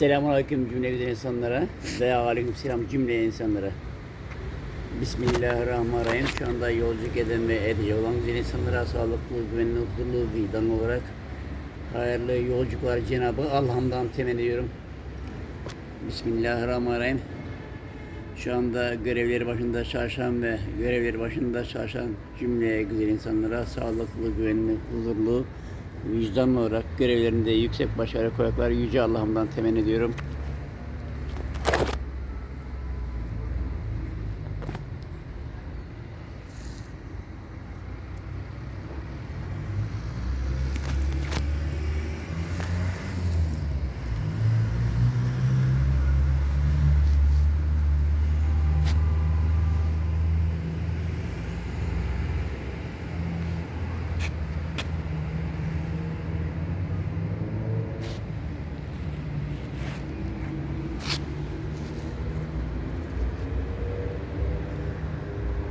Selamun Aleyküm cümle güzel insanlara ve Aleyküm Selam cümle insanlara. Bismillahirrahmanirrahim. Şu anda yolculuk eden ve edecek olan güzel insanlara sağlıklı, güvenli, huzurlu, vicdanlı olarak hayırlı yolculuklar Cenabı Allah'ımdan temin ediyorum. Bismillahirrahmanirrahim. Şu anda görevleri başında çalışan ve görevleri başında çalışan cümle güzel insanlara sağlıklı, güvenli, huzurlu, vicdanlı olarak görevlerinde yüksek başarı koyaklar Yüce Allah'ımdan temenni ediyorum.